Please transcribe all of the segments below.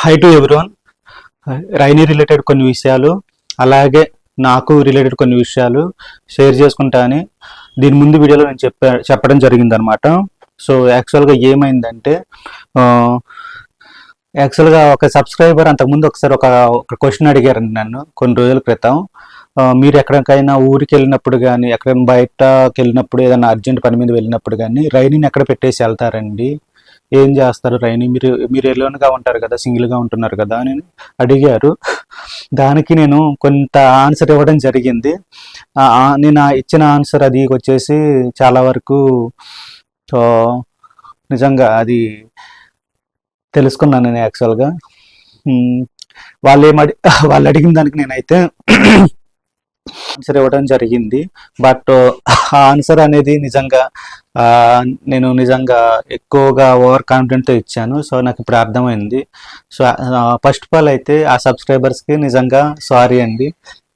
Hi to everyone rainy related కొన్ని విషయాలు అలాగే నాకు రిలేటెడ్ కొన్ని విషయాలు షేర్ చేసుకుంటా అని దీని ముందు వీడియోలో నేను చెప్పా చెప్పడం జరిగిందనమాట సో యాక్చువల్గా ఏమైందంటే యాక్చువల్గా ఒక సబ్స్క్రైబర్ అంతకుముందు ఒకసారి ఒక క్వశ్చన్ అడిగారండి నన్ను కొన్ని రోజుల క్రితం. మీరు ఎక్కడికైనా ఊరికి వెళ్ళినప్పుడు కానీ ఎక్కడైనా బయటకి వెళ్ళినప్పుడు ఏదైనా అర్జెంట్ పని మీద వెళ్ళినప్పుడు కానీ రైనిని ఎక్కడ పెట్టేసి వెళ్తారండి? ఏం చేస్తారు రైని మీరు మీరు ఎలోన్గా ఉంటారు కదా సింగిల్గా ఉంటున్నారు కదా అని అడిగారు. దానికి నేను కొంత ఆన్సర్ ఇవ్వడం జరిగింది. నేను ఇచ్చిన ఆన్సర్ అది వచ్చేసి చాలా వరకు నిజంగా అది తెలుసుకున్నాను నేను యాక్చువల్గా. వాళ్ళు ఏమడి వాళ్ళు అడిగిన దానికి నేనైతే ఆన్సర్ ఇవ్వడం జరిగింది. బట్ ఆ ఆన్సర్ అనేది నిజంగా నేను నిజంగా ఎక్కువగా ఓవర్ కాన్ఫిడెంట్తో ఇచ్చాను. సో నాకు ఇప్పుడు అర్థమైంది. సో ఫస్ట్ ఆఫ్ ఆల్ అయితే ఆ సబ్స్క్రైబర్స్కి నిజంగా సారీ అండి.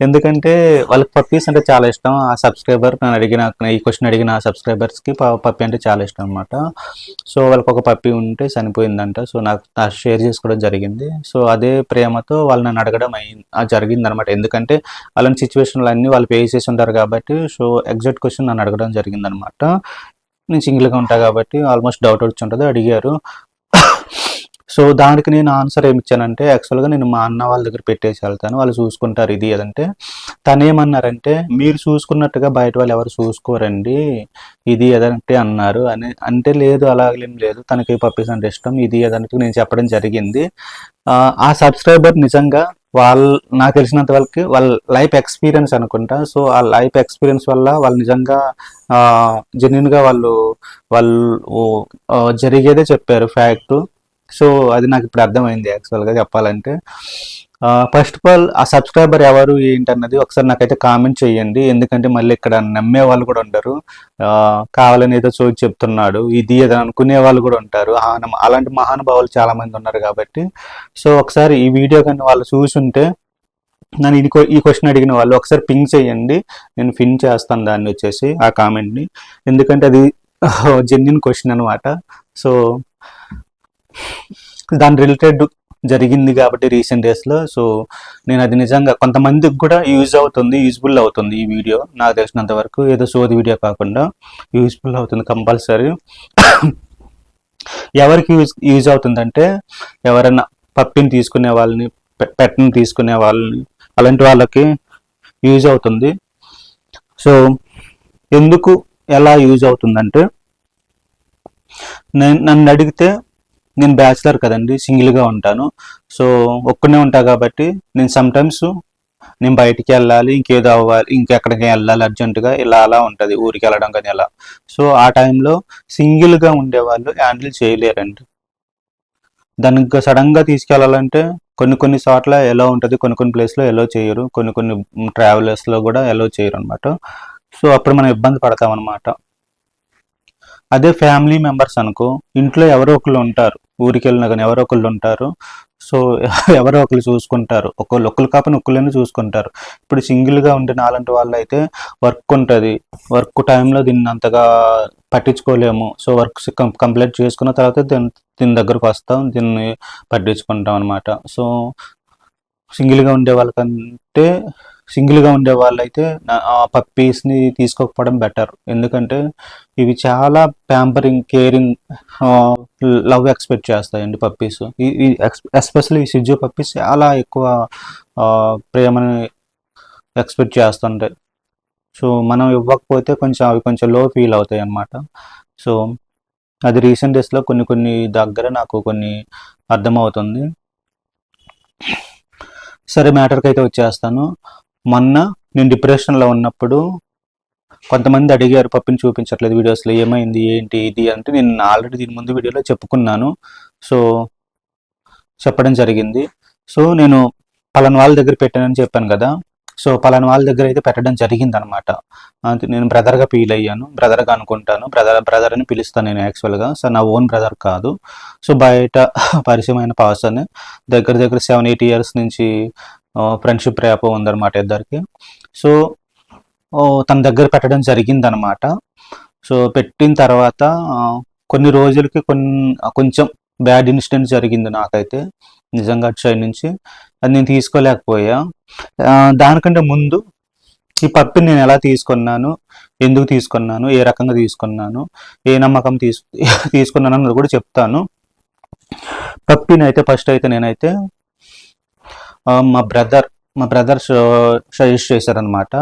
ఎందుకంటే వాళ్ళకి పప్పీస్ అంటే చాలా ఇష్టం. ఆ సబ్స్క్రైబర్ నేను అడిగిన ఈ క్వశ్చన్ అడిగిన ఆ సబ్స్క్రైబర్స్కి పప్పి అంటే చాలా ఇష్టం అనమాట సో వాళ్ళకి ఒక పప్పి ఉంటే చనిపోయిందంట. సో నాకు నాకు షేర్ చేసుకోవడం జరిగింది. సో అదే ప్రేమతో వాళ్ళు నన్ను అడగడం అయింది జరిగింది అనమాట ఎందుకంటే అలాంటి సిచ్యువేషన్లు అన్నీ వాళ్ళు ఫేస్ చేసి ఉంటారు కాబట్టి సో ఎగ్జాక్ట్ క్వశ్చన్ నన్ను అడగడం జరిగింది అనమాట నేను సింగిల్గా ఉంటా కాబట్టి ఆల్మోస్ట్ డౌట్ వచ్చి ఉంటుంది. అడిగారు. సో దానికి నేను ఆన్సర్ ఏమి ఇచ్చానంటే యాక్చువల్గా నేను మా అన్న వాళ్ళ దగ్గర పెట్టేసి వెళ్తాను. వాళ్ళు చూసుకుంటారు ఇది అదంటే. తను ఏమన్నారంటే మీరు చూసుకున్నట్టుగా బయట వాళ్ళు ఎవరు చూసుకోరండి. ఇది ఏదంటే అన్నారు. అని అంటే లేదు అలాగేం లేదు. తనకి పప్పీస్ అంటే ఇష్టం. ఇది ఏదంటే నేను చెప్పడం జరిగింది. ఆ సబ్స్క్రైబర్ నిజంగా వాళ్ళ నాకు తెలిసినంత వరకు వాళ్ళ లైఫ్ ఎక్స్పీరియన్స్ అనుకుంటా. సో ఆ లైఫ్ ఎక్స్పీరియన్స్ వల్ల వాళ్ళు నిజంగా జెన్యున్గా వాళ్ళు వాళ్ళు జరిగేదే చెప్పారు ఫ్యాక్ట్ సో అది నాకు ఇప్పుడు అర్థమైంది యాక్చువల్గా చెప్పాలంటే. ఫస్ట్ ఆఫ్ ఆల్ ఆ సబ్స్క్రైబర్ ఎవరు ఏంటన్నది ఒకసారి నాకైతే కామెంట్ చేయండి. ఎందుకంటే మళ్ళీ ఇక్కడ నమ్మే వాళ్ళు కూడా ఉండరు. కావాలని ఏదో చోటు చెప్తున్నాడు. ఇది ఏదో అనుకునే వాళ్ళు కూడా ఉంటారు. అలాంటి మహానుభావులు చాలా మంది ఉన్నారు కాబట్టి. సో ఒకసారి ఈ వీడియో కానీ వాళ్ళు చూసుంటే నన్ను ఇది ఈ క్వశ్చన్ అడిగిన వాళ్ళు ఒకసారి పింగ్ చేయండి. నేను పిన్ చేస్తాను దాన్ని వచ్చేసి ఆ కామెంట్ని ఎందుకంటే అది జెన్యున్ క్వశ్చన్ అనమాట సో దాని రిలేటెడ్ జరిగింది కాబట్టి రీసెంట్ డేస్లో. సో నేను అది నిజంగా కొంతమందికి కూడా యూజ్ అవుతుంది యూజ్ఫుల్ అవుతుంది ఈ వీడియో. నాకు తెలిసినంత వరకు ఏదో సోది వీడియో కాకుండా యూజ్ఫుల్ అవుతుంది కంపల్సరీ. ఎవరికి యూజ్ యూజ్ అవుతుందంటే ఎవరైనా పప్పిని తీసుకునే వాళ్ళని పెట్టని తీసుకునే వాళ్ళని అలాంటి వాళ్ళకి యూజ్ అవుతుంది. సో ఎందుకు ఎలా యూజ్ అవుతుందంటే నేను నన్ను అడిగితే నేను బ్యాచిలర్ కదండి సింగిల్గా ఉంటాను. సో ఒక్కనే ఉంటా కాబట్టి నేను సమ్టైమ్స్ నేను బయటికి వెళ్ళాలి ఇంకేదో అవ్వాలి ఇంకెక్కడికి వెళ్ళాలి అర్జెంటుగా ఇలా అలా ఉంటుంది ఊరికి వెళ్ళడం కానీ అలా. సో ఆ టైంలో సింగిల్గా ఉండేవాళ్ళు హ్యాండిల్ చేయలేరండి. దానికి సడన్గా తీసుకెళ్ళాలంటే కొన్ని కొన్ని చోట్ల ఎలా ఉంటుంది కొన్ని కొన్ని ప్లేస్లో ఎలో చేయరు కొన్ని కొన్ని ట్రావెలర్స్లో కూడా ఎలో చేయరు అనమాట సో అప్పుడు మనం ఇబ్బంది పడతాం అనమాట అదే ఫ్యామిలీ మెంబర్స్ అనుకో ఇంట్లో ఎవరో ఒకళ్ళు ఉంటారు. ఊరికి వెళ్ళినా కానీ ఎవరో ఒకళ్ళు ఉంటారు. సో ఎవరో ఒకరు చూసుకుంటారు. ఒకళ్ళు ఒకళ్ళు కాపని ఒకళ్ళని చూసుకుంటారు. ఇప్పుడు సింగిల్గా ఉండే నాలంటి వాళ్ళు అయితే వర్క్ ఉంటుంది. వర్క్ టైంలో దీన్ని అంతగా పట్టించుకోలేము. సో వర్క్ కంప్లీట్ చేసుకున్న తర్వాత దీని దీని దగ్గరకు వస్తాం. దీన్ని పట్టించుకుంటాం అనమాట సో సింగిల్గా ఉండే వాళ్ళకంటే సింగిల్గా ఉండే వాళ్ళైతే నా- ఆ పప్పీస్ని తీసుకోకపోవడం బెటర్. ఎందుకంటే ఇవి చాలా ప్యాంపరింగ్ కేరింగ్ లవ్ ఎక్స్పెక్ట్ చేస్తాయండి పప్పీస్. ఈ ఎస్పెషల్లీ ఈ సిజ్జు పప్పీస్ చాలా ఎక్కువ ప్రేమని ఎక్స్పెక్ట్ చేస్తుంటాయి. సో మనం ఇవ్వకపోతే కొంచెం అవి కొంచెం లో ఫీల్ అవుతాయి అన్నమాట సో అది రీసెంట్ డేస్లో కొన్ని కొన్ని దగ్గర నాకు కొన్ని అర్థమవుతుంది. సరే మ్యాటర్కి అయితే వచ్చేస్తాను. మొన్న నేను డిప్రెషన్లో ఉన్నప్పుడు కొంతమంది అడిగారు పప్పిని చూపించట్లేదు వీడియోస్లో ఏమైంది ఏంటి ఇది అంటే నేను ఆల్రెడీ దీని ముందు వీడియోలో చెప్పుకున్నాను. సో చెప్పడం జరిగింది. సో నేను పలానా వాళ్ళ దగ్గర పెట్టానని చెప్పాను కదా. సో పలానా వాళ్ళ దగ్గర అయితే పెట్టడం జరిగింది అనమాట నేను బ్రదర్గా ఫీల్ అయ్యాను. బ్రదర్గా అనుకుంటాను. బ్రదర్ బ్రదర్ అని పిలుస్తాను నేను యాక్చువల్గా సో నా ఓన్ బ్రదర్ కాదు. సో బయట పరిచయమైన పర్సన్ దగ్గర దగ్గర సెవెన్ ఎయిట్ ఇయర్స్ నుంచి ఫ్రెండ్షిప్ ర్యాప్ ఉందన్నమాట ఇద్దరికి. సో తన దగ్గర పెట్టడం జరిగింది అనమాట సో పెట్టిన తర్వాత కొన్ని రోజులకి కొన్ని కొంచెం బ్యాడ్ ఇన్సిడెంట్ జరిగింది నాకైతే. నిజంగా అటు సైడ్ నుంచి. అది నేను తీసుకోలేకపోయా. దానికంటే ముందు ఈ పప్పిని నేను ఎలా తీసుకున్నాను ఎందుకు తీసుకున్నాను ఏ రకంగా తీసుకున్నాను ఏ నమ్మకం తీసు తీసుకున్నాను అన్నది కూడా చెప్తాను. పప్పిని అయితే ఫస్ట్ అయితే నేనైతే మా బ్రదర్ మా బ్రదర్ సజెస్ట్ చేశారనమాట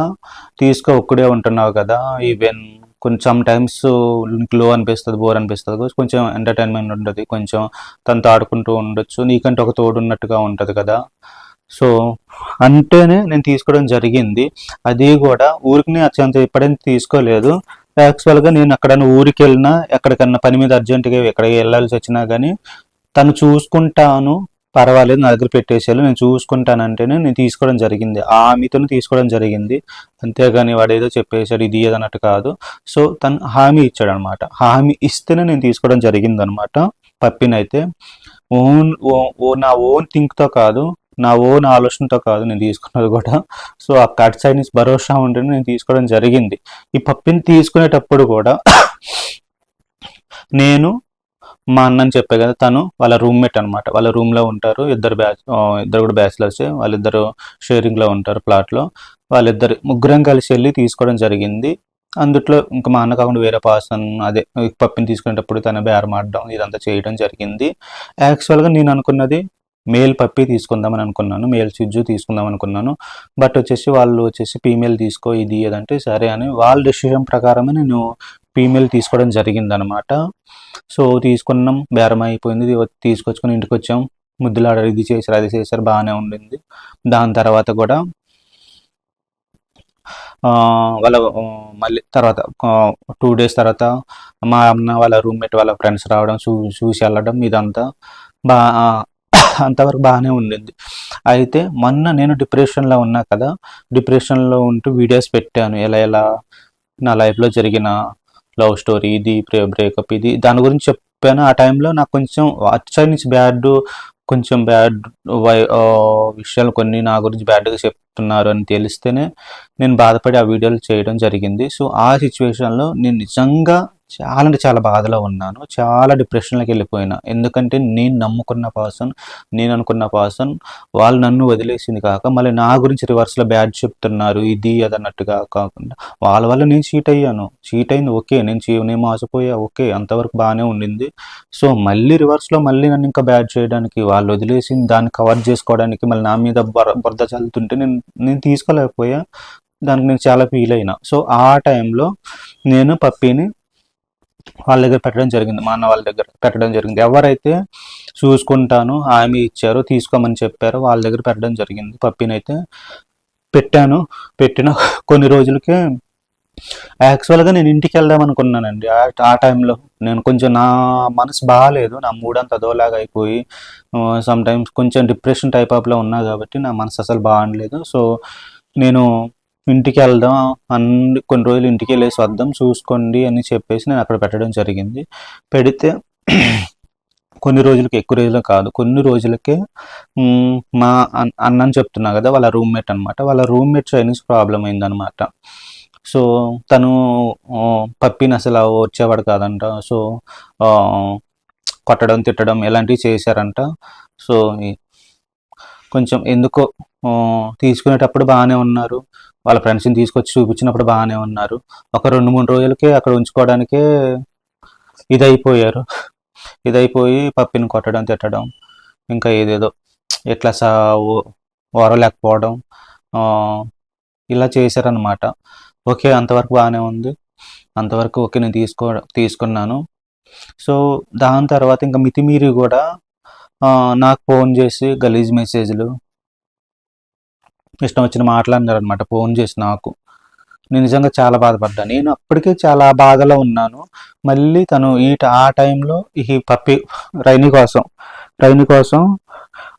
తీసుకో ఒక్కడే ఉంటున్నావు కదా. ఈవెన్ కొంచెం టైమ్స్లో అనిపిస్తుంది బోర్ అనిపిస్తుంది. కొంచెం ఎంటర్టైన్మెంట్ ఉంటుంది కొంచెం తనతో ఆడుకుంటూ ఉండొచ్చు. నీకంటే ఒక తోడు ఉన్నట్టుగా ఉంటుంది కదా. సో అంటేనే నేను తీసుకోవడం జరిగింది. అది కూడా ఊరికి నేను అత్యంత ఇప్పటికీ తీసుకోలేదు. యాక్చువల్గా నేను ఎక్కడైనా ఊరికి వెళ్ళినా ఎక్కడికన్నా పని మీద అర్జెంటుగా ఎక్కడికి వెళ్ళాల్సి వచ్చినా కానీ తను చూసుకుంటాను. పర్వాలేదు నా దగ్గర పెట్టేసేయాలి నేను చూసుకుంటానంటేనే నేను తీసుకోవడం జరిగింది. ఆ హామీతో తీసుకోవడం జరిగింది. అంతేగాని వాడు ఏదో చెప్పేశాడు ఇది ఏదన్నట్టు కాదు. సో తను హామీ ఇచ్చాడు అనమాట హామీ ఇస్తేనే నేను తీసుకోవడం జరిగింది అనమాట పప్పినైతే ఓన్ ఓ- ఓ నా ఓన్ థింక్తో కాదు నా ఓన్ ఆలోచనతో కాదు నేను తీసుకున్నది కూడా. సో ఆ కట్ సైడ్ భరోసా ఉంటేనే నేను తీసుకోవడం జరిగింది. ఈ పప్పిని తీసుకునేటప్పుడు కూడా నేను మా అన్నని చెప్పే కదా తను వాళ్ళ రూమ్మేట్ అనమాట వాళ్ళ రూమ్లో ఉంటారు ఇద్దరు బ్యాచ్ ఇద్దరు కూడా బ్యాచిలర్స్ వాళ్ళిద్దరు షేరింగ్లో ఉంటారు ప్లాట్లో. వాళ్ళిద్దరు ముగ్గురం కలిసి వెళ్ళి తీసుకోవడం జరిగింది. అందుట్లో ఇంకా మా అన్న కాకుండా వేరే పర్సన్ అదే పప్పిని తీసుకునేటప్పుడు తన బేరం ఆడడం ఇదంతా చేయడం జరిగింది. యాక్చువల్గా నేను అనుకున్నది మేల్ పప్పి తీసుకుందామని అనుకున్నాను మేల్ చిజ్జు తీసుకుందాం అనుకున్నాను. బట్ వచ్చేసి వాళ్ళు వచ్చేసి ఫీమేల్ తీసుకో ఇది ఏదంటే సరే అని వాళ్ళ డెసిషన్ ప్రకారమే నేను ఫీమేల్ తీసుకోవడం జరిగింది అనమాట సో తీసుకున్నాం. బేరం అయిపోయింది ఇది తీసుకొచ్చుకొని ఇంటికి వచ్చాం ముద్దులాడ ఇది చేశారు అది చేశారు బాగానే ఉండింది. దాని తర్వాత కూడా వాళ్ళ మళ్ళీ తర్వాత టూ డేస్ తర్వాత మా అన్న వాళ్ళ రూమ్మేట్ వాళ్ళ ఫ్రెండ్స్ రావడం చూ చూసి వెళ్ళడం ఇదంతా బా అంతవరకు బాగానే ఉండింది. అయితే మొన్న నేను డిప్రెషన్లో ఉన్నా కదా డిప్రెషన్లో ఉంటూ వీడియోస్ పెట్టాను. ఎలా ఎలా నా లైఫ్లో జరిగిన లవ్ స్టోరీ ఇది బ్రేకప్ ఇది. దాని గురించి చెప్పాను. ఆ టైంలో నాకు కొంచెం అటు సైడ్ నుంచి బ్యాడ్ కొంచెం బ్యాడ్ వై విషయాలు కొన్ని నా గురించి బ్యాడ్గా చెప్తున్నారు అని తెలిస్తేనే నేను బాధపడి ఆ వీడియోలు చేయడం జరిగింది. సో ఆ సిచ్యువేషన్లో నేను నిజంగా చాలా అంటే చాలా బాధలో ఉన్నాను. చాలా డిప్రెషన్లోకి వెళ్ళిపోయినా. ఎందుకంటే నేను నమ్ముకున్న పర్సన్ నేను అనుకున్న పర్సన్ వాళ్ళు నన్ను వదిలేసింది కాక మళ్ళీ నా గురించి రివర్స్లో బ్యాడ్ చెప్తున్నారు. ఇది అది అన్నట్టుగా కాకుండా వాళ్ళ వల్ల నేను చీట్ అయ్యాను. చీట్ అయింది ఓకే. నేను చీ నేను మోసపోయా ఓకే. అంతవరకు బాగానే ఉండింది. సో మళ్ళీ రివర్స్లో మళ్ళీ నన్ను ఇంకా బ్యాడ్ చేయడానికి వాళ్ళు వదిలేసింది దాన్ని కవర్ చేసుకోవడానికి మళ్ళీ నా మీద బుర బురద చల్లుతుంటే నేను నేను తీసుకోలేకపోయా. దానికి నేను చాలా ఫీల్ అయినా. సో ఆ టైంలో నేను పప్పీని వాళ్ళ దగ్గర పెట్టడం జరిగింది మా అన్న వాళ్ళ దగ్గర పెట్టడం జరిగింది. ఎవరైతే చూసుకుంటాను హామీ ఇచ్చారో తీసుకోమని చెప్పారో వాళ్ళ దగ్గర పెట్టడం జరిగింది. పప్పినైతే అయితే పెట్టాను. పెట్టిన కొన్ని రోజులకే యాక్చువల్గా నేను ఇంటికి వెళ్దాం అనుకున్నానండి. ఆ- ఆ టైంలో నేను కొంచెం నా మనసు బాగాలేదు. నా మూడంతా అదోలాగా అయిపోయి సమ్టైమ్స్ కొంచెం డిప్రెషన్ టైప్ ఆఫ్లో ఉన్నా కాబట్టి నా మనసు అసలు బాగలేదు. సో నేను ఇంటికి వెళ్దాం అన్ని కొన్ని రోజులు ఇంటికి వెళ్ళేసి వద్దాం చూసుకోండి అని చెప్పేసి నేను అక్కడ పెట్టడం జరిగింది. పెడితే కొన్ని రోజులకి ఎక్కువ రోజులు కాదు కొన్ని రోజులకే మా అన్నని చెప్తున్నా కదా వాళ్ళ రూమ్మేట్ అనమాట వాళ్ళ రూమ్మేట్ చైనీస్ ప్రాబ్లం అయిందనమాట సో తను పప్పిని అసలు వచ్చేవాడు కాదంట. సో కొట్టడం తిట్టడం ఇలాంటివి చేశారంట. సో కొంచెం ఎందుకో తీసుకునేటప్పుడు బాగానే ఉన్నారు. వాళ్ళ ఫ్రెండ్స్ని తీసుకొచ్చి చూపించినప్పుడు బాగానే ఉన్నారు. ఒక రెండు మూడు రోజులకే అక్కడ ఉంచుకోవడానికే ఇదైపోయారు. ఇదైపోయి పప్పిని కొట్టడం తిట్టడం ఇంకా ఏదేదో ఎట్లా సా ఓ- ఓరలేకపోవడం ఇలా చేశారనమాట ఓకే అంతవరకు బాగానే ఉంది. అంతవరకు ఓకే నేను తీసుకో తీసుకున్నాను. సో దాని తర్వాత ఇంకా మితిమీరి కూడా నాకు ఫోన్ చేసి గలీజ్ మెసేజ్లు ఇష్టం వచ్చిన మాట్లాడినారు అనమాట ఫోన్ చేసి నాకు. నేను నిజంగా చాలా బాధపడ్డా. నేను అప్పటికే చాలా బాధలో ఉన్నాను. మళ్ళీ తను ఈ ఆ టైంలో ఈ పప్పి రైని కోసం రైని కోసం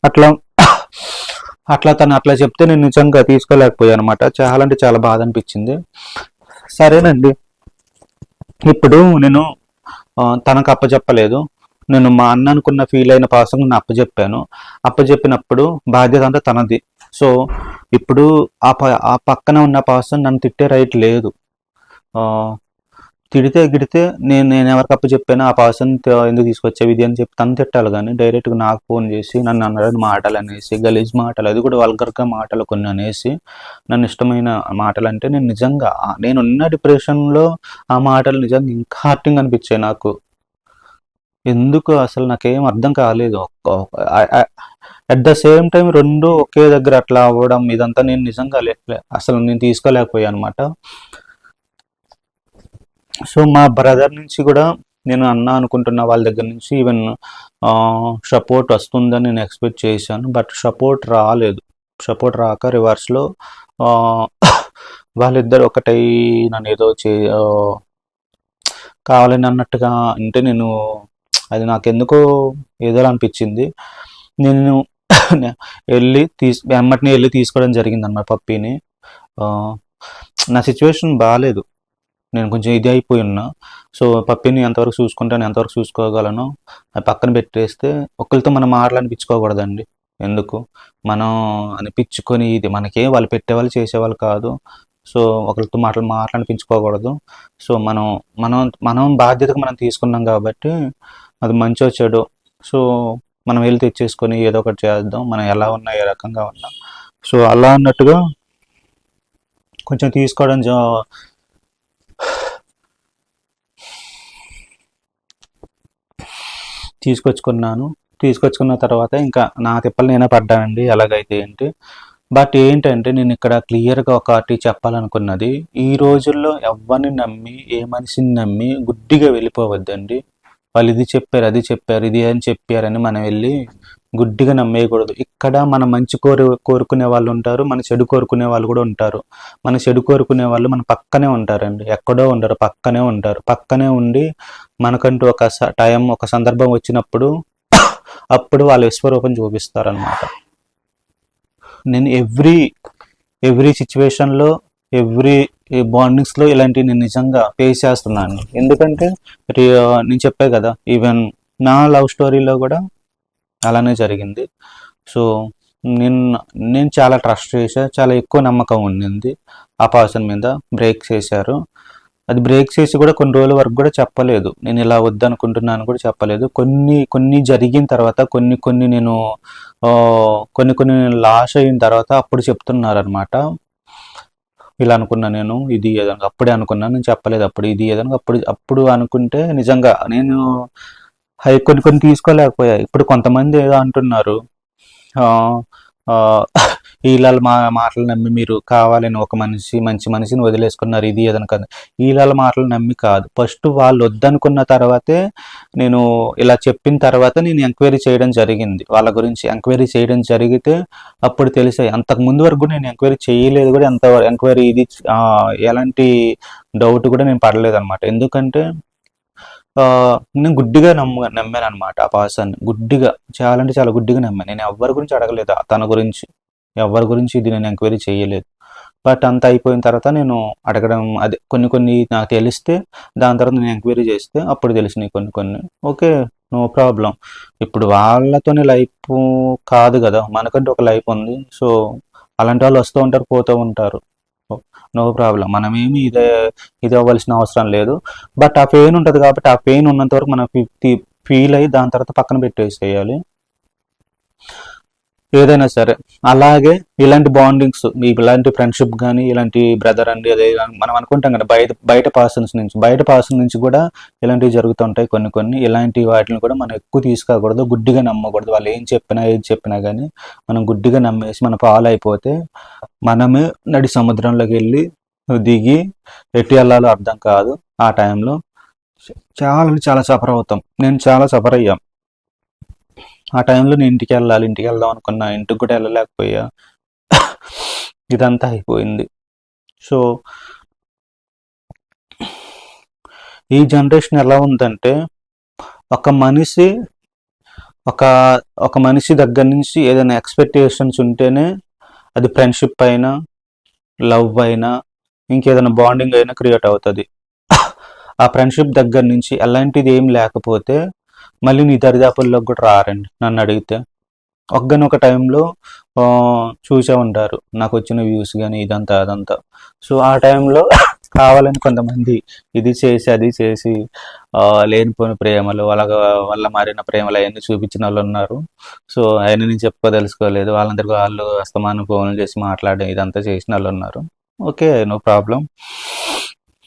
అట్లా అట్లా తను అట్లా చెప్తే నేను నిజంగా తీసుకోలేకపోయాను అనమాట చాలా అంటే చాలా బాధ అనిపించింది. సరేనండి. ఇప్పుడు నేను తనకు అప్పచెప్పలేదు నేను మా అన్న అనుకున్న ఫీల్ అయిన పాసం నేను అప్పచెప్పాను అప్పచెప్పినప్పుడు బాధ్యత అంతా తనది. సో ఇప్పుడు ఆ ప ఆ పక్కన ఉన్న పర్సన్ నన్ను తిట్టే రైట్ లేదు. తిడితే గిడితే నేను నేను ఎవరికి అప్పు చెప్పాను ఆ పర్సన్ ఎందుకు తీసుకొచ్చావు ఇది అని చెప్పి తను తిట్టాలి కానీ డైరెక్ట్గా నాకు ఫోన్ చేసి నన్ను అన్నాడు మాటలు అనేసి గలీజ్ మాటలు అది కూడా వల్గర్గా మాటలు కొన్ని అనేసి నన్ను ఇష్టమైన మాటలు అంటే నేను నిజంగా నేను ఉన్న డిప్రెషన్లో ఆ మాటలు నిజంగా ఇంకా హార్టింగ్ అనిపించాయి నాకు. ఎందుకు అసలు నాకేం అర్థం కాలేదు. అట్ ద సేమ్ టైం రెండు ఒకే దగ్గర అట్లా అవ్వడం ఇదంతా నేను నిజంగా అసలు నేను తీసుకోలేకపోయాను అనమాట సో మా బ్రదర్ నుంచి కూడా నేను అన్న అనుకుంటున్న వాళ్ళ దగ్గర నుంచి ఈవెన్ సపోర్ట్ వస్తుందని నేను ఎక్స్పెక్ట్ చేశాను. బట్ సపోర్ట్ రాలేదు. సపోర్ట్ రాక రివర్స్లో వాళ్ళిద్దరు ఒకటై నన్ను ఏదో చే కావాలని అన్నట్టుగా అంటే నేను అది నాకు ఎందుకో ఏదో అనిపించింది నేను వెళ్ళి తీసు వెంబటిని వెళ్ళి తీసుకోవడం జరిగింది అన్నమాట పప్పీని నా సిచ్యువేషన్ బాగాలేదు నేను కొంచెం ఇది అయిపోయి ఉన్నా. సో పప్పిని ఎంతవరకు చూసుకుంటాను ఎంతవరకు చూసుకోగలను అది పక్కన పెట్టేస్తే ఒకరితో మనం మాటలనిపించుకోకూడదండి ఎందుకు? మనం అనిపించుకొని ఇది మనకే వాళ్ళు పెట్టేవాళ్ళు చేసేవాళ్ళు కాదు. సో ఒకరితో మాటలు మాట్లాడిపించుకోకూడదు. సో మనం మనం మనం బాధ్యతకు మనం తీసుకున్నాం కాబట్టి అది మంచో చెడు. సో మనం వెళ్ళి తెచ్చేసుకొని ఏదో ఒకటి చేద్దాం. మనం ఎలా ఉన్నా ఏ రకంగా ఉన్నా. సో అలా అన్నట్టుగా కొంచెం తీసుకోవడం జా తీసుకొచ్చుకున్నాను. తీసుకొచ్చుకున్న తర్వాత ఇంకా నా తిప్పలు నేనే పడ్డానండి. ఎలాగైతే ఏంటి బట్ ఏంటంటే నేను ఇక్కడ క్లియర్గా ఒకటి చెప్పాలనుకున్నది ఈ రోజుల్లో ఎవరిని నమ్మి ఏ మనిషిని నమ్మి గుడ్డిగా వెళ్ళిపోవద్దండి. వాళ్ళు ఇది చెప్పారు అది చెప్పారు ఇది అని చెప్పారని మనం వెళ్ళి గుడ్డిగా నమ్మేయకూడదు. ఇక్కడ మన మంచి కోరు కోరుకునే వాళ్ళు ఉంటారు మన చెడు కోరుకునే వాళ్ళు కూడా ఉంటారు. మన చెడు కోరుకునే వాళ్ళు మన పక్కనే ఉంటారండి. ఎక్కడో ఉండరు పక్కనే ఉంటారు. పక్కనే ఉండి మనకంటూ ఒక స- టైం ఒక సందర్భం వచ్చినప్పుడు అప్పుడు వాళ్ళ విశ్వరూపం చూపిస్తారనమాట నేను ఎవ్రీ ఎవ్రీ సిచ్యువేషన్లో ఎవ్రీ బాండింగ్స్లో ఇలాంటివి నేను నిజంగా ఫేస్ చేస్తున్నాను. ఎందుకంటే నేను చెప్పే కదా ఈవెన్ నా లవ్ స్టోరీలో కూడా అలానే జరిగింది. సో నేను నేను చాలా ట్రస్ట్ చేశా చాలా ఎక్కువ నమ్మకం ఉండింది. ఆ పర్సన్ మీద బ్రేక్ చేశారు. అది బ్రేక్ చేసి కూడా కొన్ని రోజుల వరకు కూడా చెప్పలేదు. నేను ఇలా వద్దనుకుంటున్నాను కూడా చెప్పలేదు. కొన్ని కొన్ని జరిగిన తర్వాత కొన్ని కొన్ని నేను కొన్ని కొన్ని లాస్ అయిన తర్వాత అప్పుడు చెప్తున్నారనమాట ఇలా అనుకున్నా నేను ఇది ఏదైనా అప్పుడే అనుకున్నాను నేను చెప్పలేదు అప్పుడు ఇది ఏదైనా అప్పుడు అప్పుడు అనుకుంటే నిజంగా నేను అవి కొన్ని కొన్ని తీసుకోలేకపోయా. ఇప్పుడు కొంతమంది ఏదో అంటున్నారు. ఆ, ఆ, వీళ్ళ మా మాటలు నమ్మి మీరు కావాలని ఒక మనిషి మంచి మనిషిని వదిలేసుకున్నారు. ఇది ఏదైనా కాదు. వీళ్ళ మాటలు నమ్మి కాదు. ఫస్ట్ వాళ్ళు వద్దనుకున్న తర్వాతే నేను ఇలా చెప్పిన తర్వాత నేను ఎంక్వైరీ చేయడం జరిగింది. వాళ్ళ గురించి ఎంక్వైరీ చేయడం జరిగితే అప్పుడు తెలిసాయి. అంతకు ముందు వరకు కూడా నేను ఎంక్వైరీ చేయలేదు కూడా. ఎంత ఎంక్వైరీ ఇది ఎలాంటి డౌట్ కూడా నేను పడలేదు అనమాట ఎందుకంటే నేను గుడ్డిగా నమ్మ నమ్మాను అనమాట ఆ పర్సన్ గుడ్డిగా చాలా అంటే చాలా గుడ్డిగా నమ్మాను. నేను ఎవరి గురించి అడగలేదు తన గురించి. ఎవరి గురించి ఇది నేను ఎంక్వైరీ చేయలేదు. బట్ అంత అయిపోయిన తర్వాత నేను అడగడం అదే కొన్ని కొన్ని నాకు తెలిస్తే దాని తర్వాత నేను ఎంక్వైరీ చేస్తే అప్పుడు తెలిసినాయి కొన్ని కొన్ని. Okay no problem. ఇప్పుడు వాళ్ళతోనే లైఫ్ కాదు కదా మనకంటే ఒక లైఫ్ ఉంది. సో అలాంటి వాళ్ళు వస్తూ ఉంటారు పోతూ ఉంటారు. No problem. మనమేమి ఇదే ఇది అవ్వాల్సిన అవసరం లేదు. బట్ ఆ పెయిన్ ఉంటుంది కాబట్టి ఆ పెయిన్ ఉన్నంత వరకు మనం ఫీల్ అయ్యి దాని తర్వాత పక్కన పెట్టేసేయాలి. ఏదైనా సరే. అలాగే ఇలాంటి బాండింగ్స్ ఇలాంటి ఫ్రెండ్షిప్ కానీ ఇలాంటి బ్రదర్ అండి అదే మనం అనుకుంటాం కదా బయట బయట పర్సన్స్ నుంచి బయట పర్సన్ నుంచి కూడా ఇలాంటివి జరుగుతుంటాయి కొన్ని కొన్ని. ఇలాంటి వాటిని కూడా మనం ఎక్కువ తీసుకోకూడదు గుడ్డిగా నమ్మకూడదు. వాళ్ళు ఏం చెప్పినా ఏం చెప్పినా కానీ మనం గుడ్డిగా నమ్మేసి మనం ఫాలో అయిపోతే మనమే నడి సముద్రంలోకి వెళ్ళి దిగి ఎట్టి వెళ్ళాలో అర్థం కాదు ఆ టైంలో. చాలా చాలా సఫర్ అవుతాం. నేను చాలా సఫర్ అయ్యాం. ఆ టైంలో నేను ఇంటికి వెళ్ళాలి ఇంటికి వెళ్దాం అనుకున్నా ఇంటికి కూడా వెళ్ళలేకపోయా. ఇదంతా అయిపోయింది. సో ఈ జనరేషన్ ఎలా ఉందంటే ఒక మనిషి ఒక ఒక మనిషి దగ్గర నుంచి ఏదైనా ఎక్స్పెక్టేషన్స్ ఉంటేనే అది ఫ్రెండ్షిప్ అయినా లవ్ అయినా ఇంకేదైనా బాండింగ్ అయినా క్రియేట్ అవుతుంది. ఆ ఫ్రెండ్షిప్ దగ్గర నుంచి ఎలాంటిది ఏం లేకపోతే మళ్ళీ నీ దరిదాపుల్లోకి కూడా రారండి నన్ను అడిగితే. ఒక్కనొక టైంలో చూసే ఉంటారు. నాకు వచ్చిన వ్యూస్ కానీ ఇదంతా అదంతా. సో ఆ టైంలో కావాలని కొంతమంది ఇది చేసి అది చేసి లేనిపోయిన ప్రేమలు అలాగ వల్ల మారిన ప్రేమలు అవన్నీ చూపించిన వాళ్ళు ఉన్నారు. సో అవన్నీ నేను చెప్పుకోదలుచుకోలేదు. వాళ్ళందరికీ వాళ్ళు అస్తమానం ఫోన్లు చేసి మాట్లాడి ఇదంతా చేసిన వాళ్ళు ఉన్నారు. Okay no problem.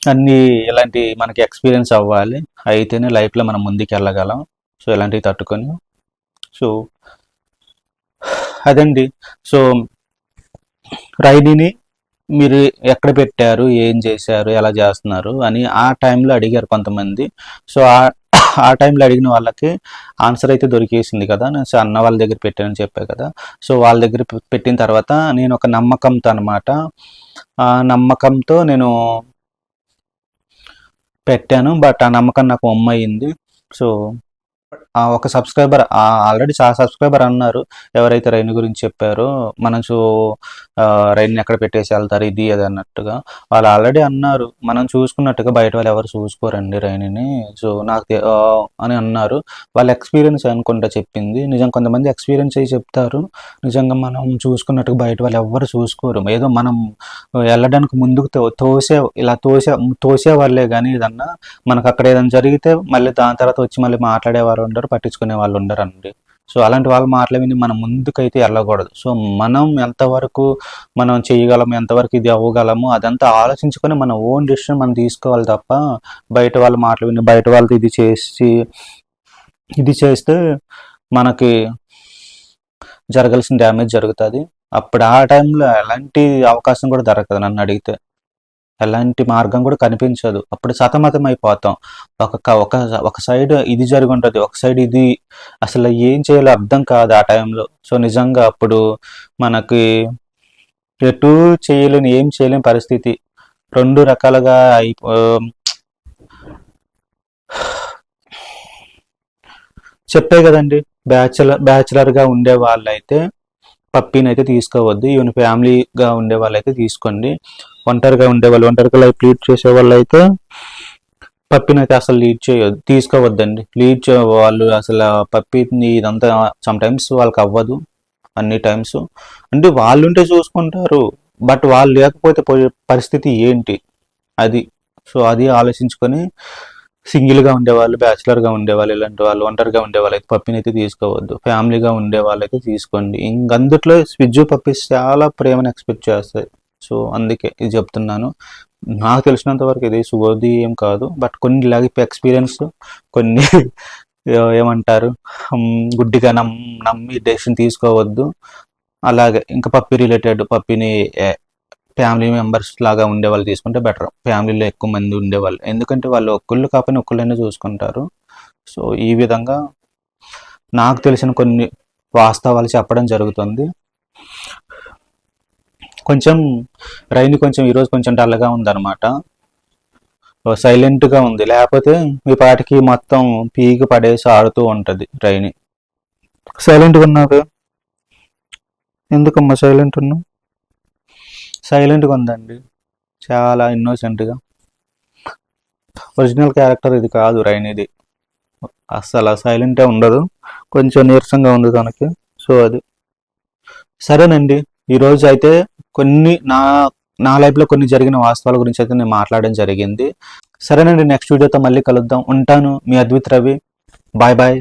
అన్నీ ఇలాంటి మనకి ఎక్స్పీరియన్స్ అవ్వాలి. అయితేనే లైఫ్లో మనం ముందుకు వెళ్ళగలం సో ఇలాంటివి తట్టుకొని? సో అదండి. సో రైడీని మీరు ఎక్కడ పెట్టారు? ఏం చేశారు? ఎలా చేస్తున్నారు? అని ఆ టైంలో అడిగారు కొంతమంది. సో ఆ ఆ టైంలో అడిగిన వాళ్ళకి ఆన్సర్ అయితే దొరికేసింది కదా. నేను సో అన్న వాళ్ళ దగ్గర పెట్టానని చెప్పా కదా. సో వాళ్ళ దగ్గర పె- పెట్టిన తర్వాత నేను ఒక నమ్మకంతో అనమాట ఆ నమ్మకంతో నేను పెట్టాను. బట్ ఆ నమ్మకం నాకు అమ్మ అయింది సో ఒక సబ్స్క్రైబర్ ఆల్రెడీ చాలా సబ్స్క్రైబర్ అన్నారు. ఎవరైతే రైన్ గురించి చెప్పారో మనం చూ రైన్ ఎక్కడ పెట్టేసి వెళ్తారు ఇది అది అన్నట్టుగా వాళ్ళు ఆల్రెడీ అన్నారు. మనం చూసుకున్నట్టుగా బయట వాళ్ళు ఎవరు చూసుకోరండి రైన్ని. సో నాకు అని అన్నారు. వాళ్ళ ఎక్స్పీరియన్స్ అనుకుంటా చెప్పింది. నిజం కొంతమంది ఎక్స్పీరియన్స్ అయ్యి చెప్తారు. నిజంగా మనం చూసుకున్నట్టుగా బయట వాళ్ళు ఎవరు చూసుకోరు. ఏదో మనం వెళ్ళడానికి ముందుకు తో- తోసే ఇలా తోసే తోసే వాళ్ళే కానీ ఏదన్నా మనకు అక్కడ ఏదైనా జరిగితే మళ్ళీ దాని తర్వాత వచ్చి మళ్ళీ మాట్లాడేవాళ్ళు వారు ఉండరు పట్టించుకునే వాళ్ళు ఉండరు అండి. సో అలాంటి వాళ్ళ మాటలు విని మనం ముందుకైతే వెళ్ళకూడదు సో మనం ఎంతవరకు మనం చేయగలము ఎంతవరకు ఇది అవ్వగలము అదంతా ఆలోచించుకొని మన ఓన్ డిసిషన్ మనం తీసుకోవాలి తప్ప బయట వాళ్ళ మాటలు విని బయట వాళ్ళతో ఇది చేసి ఇది చేస్తే మనకి జరగాల్సిన డ్యామేజ్ జరుగుతుంది. అప్పుడు ఆ టైంలో ఎలాంటి అవకాశం కూడా దొరకదు నన్ను అడిగితే. ఎలాంటి మార్గం కూడా కనిపించదు. అప్పుడు సతమతం అయిపోతాం ఒక ఒక ఒక సైడ్ ఇది జరిగి ఉంటుంది ఒక సైడ్ ఇది అసలు ఏం చేయాలో అర్థం కాదు ఆ టైంలో. సో నిజంగా అప్పుడు మనకి ఎటు చేయలేని ఏం చేయలేని పరిస్థితి. రెండు రకాలుగా అయిపో చెప్పే కదండి. బ్యాచులర్ బ్యాచులర్గా ఉండే వాళ్ళైతే పప్పీని అయితే తీసుకోవద్దు. ఈవెన్ ఫ్యామిలీగా ఉండే వాళ్ళైతే తీసుకోండి. ఒంటరిగా ఉండే వాళ్ళు ఒంటరిగా లైఫ్ లీడ్ చేసే వాళ్ళు అయితే పప్పిని అయితే అసలు లీడ్ చేయొద్దు తీసుకోవద్దండి. లీడ్ చే వాళ్ళు అసలు పప్పిని ఇదంతా సమ్టైమ్స్ వాళ్ళకి అవ్వదు. అన్ని టైమ్స్ అంటే వాళ్ళు ఉంటే చూసుకుంటారు బట్ వాళ్ళు లేకపోతే పరిస్థితి ఏంటి? అది. సో అది ఆలోచించుకొని సింగిల్గా ఉండేవాళ్ళు బ్యాచిలర్గా ఉండేవాళ్ళు ఇలాంటి వాళ్ళు ఒంటరిగా ఉండేవాళ్ళు. అయితే పప్పిని అయితే తీసుకోవద్దు. ఫ్యామిలీగా ఉండే వాళ్ళైతే తీసుకోండి. ఇంకందుట్లో స్విజ్ పప్పీస్ చాలా ప్రేమను ఎక్స్పెక్ట్ చేస్తాయి. సో అందుకే ఇది చెప్తున్నాను. నాకు తెలిసినంత వరకు ఇది సుగోది ఏం కాదు. బట్ కొన్ని లైఫ్ ఎక్స్పీరియన్స్ కొన్ని ఏమంటారు? గుడ్డిగా నమ్ నమ్మి డెసిషన్ తీసుకోవద్దు. అలాగే ఇంకా పప్పి రిలేటెడ్ పప్పిని ఫ్యామిలీ మెంబర్స్ లాగా ఉండే వాళ్ళు తీసుకుంటే బెటర్. ఫ్యామిలీలో ఎక్కువ మంది ఉండేవాళ్ళు ఎందుకంటే వాళ్ళు ఒక్కళ్ళు కాకపోయినా ఒక్కళ్ళైనా చూసుకుంటారు. సో ఈ విధంగా నాకు తెలిసిన కొన్ని వాస్తవాలు చెప్పడం జరుగుతుంది. కొంచెం రైని కొంచెం ఈరోజు కొంచెం డల్గా ఉందన్నమాట. సైలెంట్గా ఉంది. లేకపోతే మీ పాటికి మొత్తం పీకి పడేసి ఆడుతూ ఉంటుంది రైని సైలెంట్గా ఉన్నావు? ఎందుకమ్మా సైలెంట్ ఉన్నావు? సైలెంట్గా ఉందండి. చాలా ఇన్నోసెంట్గా ఒరిజినల్ క్యారెక్టర్ ఇది కాదు రైనిది. అస్సలు సైలెంటే ఉండదు. కొంచెం నీరసంగా ఉంది తనకి. సో అది. సరేనండి. ఈరోజు అయితే కొన్ని నా నా లైఫ్లో కొన్ని జరిగిన వాస్తవాల గురించి అయితే నేను మాట్లాడడం జరిగింది. సరేనండి. నెక్స్ట్ వీడియోతో మళ్ళీ కలుద్దాం. ఉంటాను మీ అద్విత్ రవి. Bye bye